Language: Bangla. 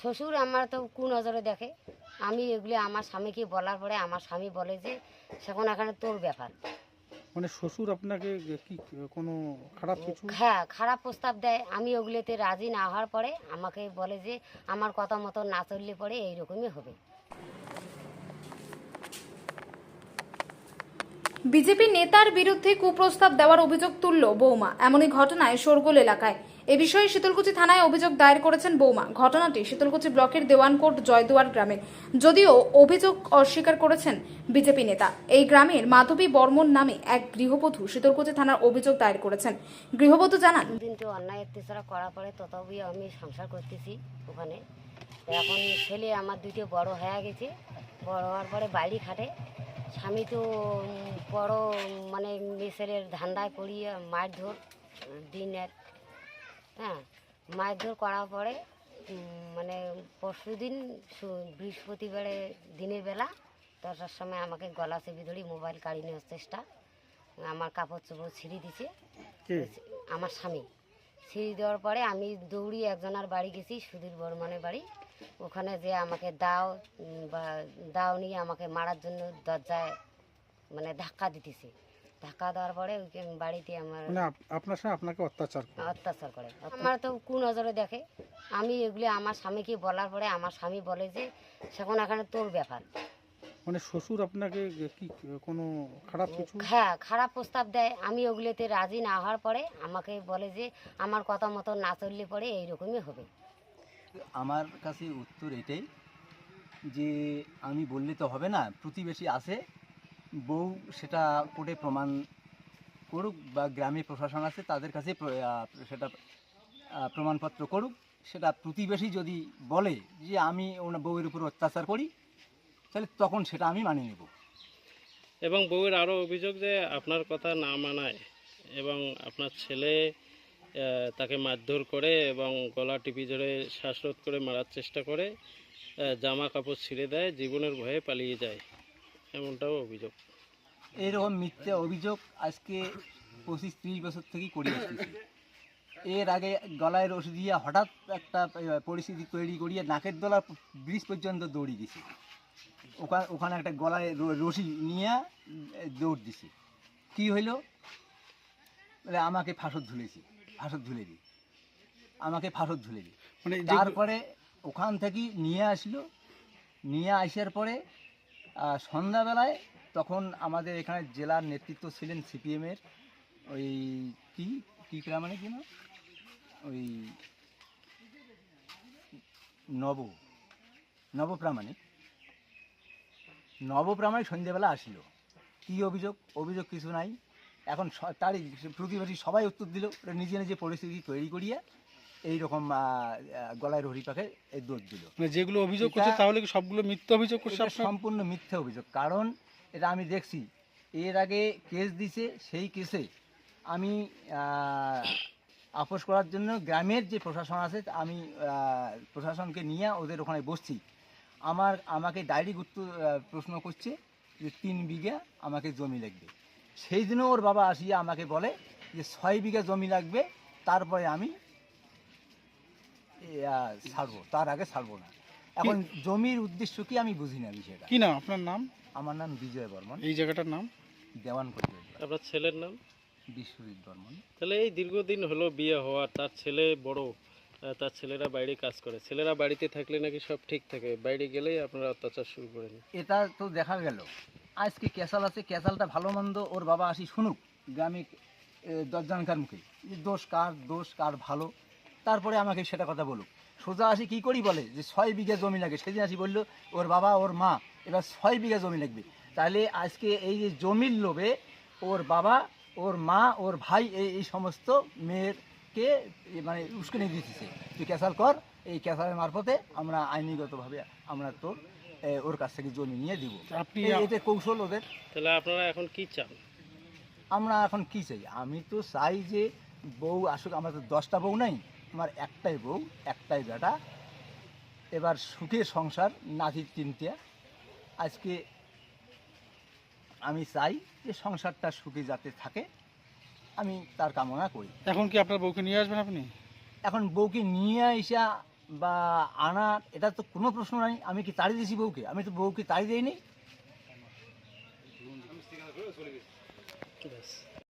শ্বশুর আমার তো কু নজরে দেখে। আমি এগুলি আমার স্বামীকে বলার পরে আমার স্বামী বলে যে সেখন এখানে তোর ব্যাপার। মানে শ্বশুর আপনাকে কি কোনো খারাপ কিছু? হ্যাঁ খারাপ প্রস্তাব দেয়। আমি ওগুলোতে রাজি না হওয়ার পরে আমাকে বলে যে আমার কথা মতো না চললে পরে এইরকমই হবে। বিজেপি নেতার বিরুদ্ধে কুপ্রস্তাব দেওয়ার অভিযোগ তুলল বৌমা। এমনই ঘটনায় শোরগোল এলাকায়। এ বিষয়ে শীতলকুচি থানায় অভিযোগ দায়ের করেছেন বৌমা। ঘটনাটি শীতলকুচি ব্লকের দেওয়ানকোট জয়দুয়ার গ্রামে। যদিও অভিযোগ অস্বীকার করেছেন বিজেপি নেতা। এই গ্রামের মাধবী বর্মন নামে এক গৃহবধূ শীতলকুচি থানার অভিযোগ দায়ের করেছেন। গৃহবধূ জানান দিন তো অন্যায় অত্যাচার করার পরে তথাপি আমি সংসার করতেছি ওখানে। এখন ছেলে আমার দুটো বড় হয়ে গেছে। বড় হওয়ার পরে বাইরে খাটে। স্বামী তো বড় মানে মেসেরের ধান্দায় করিয়ে মারধর, দিনের। হ্যাঁ মারধর করার পরে মানে পরশু দিন বৃহস্পতিবারে দিনের বেলা দশটার সময় আমাকে গলা চেপে ধরি মোবাইল কাড়ি নেওয়ার চেষ্টা আমার কাপড় চোপড় ছিঁড়ে দিছে। আমার স্বামী। সিঁড়ি দেওয়ার পরে আমি দৌড়ি একজনের বাড়ি গেছি সুধীর বর্মনের বাড়ি। ওখানে যে আমাকে দাও বা দাও নিয়ে আমাকে মারার জন্য দরজায় মানে ধাক্কা দিতেছে। ধাক্কা দেওয়ার পরে ওইকে বাড়িতে আমার মানে আপনার সঙ্গে আপনাকে অত্যাচার করে। অত্যাচার করে। আমার তো কু নজরে দেখে। আমি এগুলি আমার স্বামীকে বলার পরে আমার স্বামী বলে যে সেখন এখানে তোর ব্যাপার। মানে শ্বশুর আপনাকে কি কোনো খারাপ কিছু? হ্যাঁ খারাপ প্রস্তাব দেয়। আমি ওগুলোতে রাজি না হওয়ার পরে আমাকে বলে যে আমার কথা মতো না চললে পরে এইরকমই হবে। আমার কাছে উত্তর এটাই যে আমি বললে তো হবে না প্রতিবেশী আছে বউ সেটা কোর্টে প্রমাণ করুক বা গ্রামে প্রশাসন আছে, তাদের কাছে সেটা প্রমাণপত্র করুক। সেটা প্রতিবেশী যদি বলে যে আমি ওনার বউয়ের উপর অত্যাচার করি, তাহলে তখন সেটা আমি মানিয়ে নেব। এবং বউয়ের আরও অভিযোগ যে আপনার কথা না মানায় এবং আপনার ছেলে তাকে মারধর করে এবং গলা টিপি ধরে শ্বাসরোধ করে মারার চেষ্টা করে জামা কাপড় ছিঁড়ে দেয়, জীবনের ভয়ে পালিয়ে যায়। এমনটাও অভিযোগ। এরকম মিথ্যে অভিযোগ আজকে পঁচিশ ত্রিশ বছর থেকেই করে আসতেছি। এর আগে গলায় রশি দিয়ে হঠাৎ একটা পরিস্থিতি তৈরি করিয়ে নাকের দলা ব্রিজ পর্যন্ত দৌড়ি দিছে। ওখানে ওখানে একটা গলায় রশি নিয়ে দৌড় দিছে। কি হইল? বলে আমাকে ফাঁসত ধুলেছি ফাঁসত ধুলে দি। আমাকে ফাঁসত ধুলে দি। মানে তারপরে ওখান থেকে নিয়ে আসলো। নিয়ে আসার পরে সন্ধ্যাবেলায় তখন আমাদের এখানে জেলার নেতৃত্ব ছিলেন সিপিএমের ওই কি কি প্রামাণিক যেন ওই নব, নবপ্রামাণিক। নবপ্রামাণিক সন্ধ্যেবেলা আসলো। কি অভিযোগ? অভিযোগ কিছু নাই। এখন তারই প্রতিবেশী সবাই উত্তর দিল নিজে নিজে পরিস্থিতি তৈরি করিয়ে এইরকম গলায় রহরি পাখে এই দৌড় দিল। মানে যেগুলো অভিযোগ করছে তাহলে কি সবগুলো মিথ্যা অভিযোগ করছে সম্পূর্ণ মিথ্যা অভিযোগ। কারণ এটা আমি দেখছি এর আগে কেস দিছে সেই কেসে আমি আপোষ করার জন্য গ্রামের যে প্রশাসন আছে আমি প্রশাসনকে নিয়ে ওদের ওখানে বসছি। আমার আমাকে ডাইরেক্ট উত্তর প্রশ্ন করছে যে তিন বিঘা আমাকে জমি লাগবে। সেই দিনও ওর বাবা আসিয়া আমাকে বলে যে ছয় বিঘা জমি লাগবে তারপরে আমি ছাড়বো। তার আগে ছাড়বো না। এখন জমির উদ্দেশ্য কি আমি বুঝি না বিষয়টা। কি নাম? আপনার নাম? আমার নাম বিজয় বর্মন। এই জায়গাটার নাম? দেওয়ান আপনার ছেলের নাম? বিশ্বজিৎ বর্মন। তাহলে এই দীর্ঘদিন হলো বিয়ে হওয়ার তার ছেলে বড় তার ছেলেরা বাইরে কাজ করে। ছেলেরা বাড়িতে থাকলে নাকি সব ঠিক থাকে? বাইরে গেলেই আপনারা অত্যাচার শুরু করেন এটা তো দেখা গেল। আজকে ক্যাসাল আছে ক্যাসালটা ভালো মন্দ ওর বাবা আসি শুনুক। গ্রামে দশজনকার মুখে। দোষ কার দোষ কার ভালো তারপরে আমাকে সেটা কথা বলুক। সোজা আসি কি করি বলে? যে ছয় বিঘা জমি লাগে। সেদিন আসি বলল ওর বাবা ওর মা এবার ছয় বিঘা জমি লাগবে। তাহলে আজকে এই যে জমির লোভে ওর বাবা ওর মা ওর ভাই এই এই সমস্ত মেয়েরকে মানে উস্কানি দিতেছে তুই ক্যাসাল কর এই ক্যাসালের মারফতে আমরা আইনিগতভাবে আমরা তোর ওর কাছ থেকে জমি নিয়ে দিব। আপনি এতে কৌশল ওদের। তাহলে আপনারা এখন কি চান? আমরা এখন কি চাই? আমি তো চাই যে বউ আসুক আমার তো দশটা বউ নাই। আমার একটাই বউ একটাই বেটা। এবার সুখে সংসার নাতি তিনটে। আজকে আমি চাই যে সংসারটা সুখে যাতে থাকে। আমি তার কামনা করি। এখন কি আপনার বউকে নিয়ে আসবেন আপনি? এখন বউকে নিয়ে আইসা বা আনা এটা তো কোনো প্রশ্ন নাই। আমি কি তাড়ি দিয়েছি বউকে? আমি তো বউকে তাড়ি দিইনি।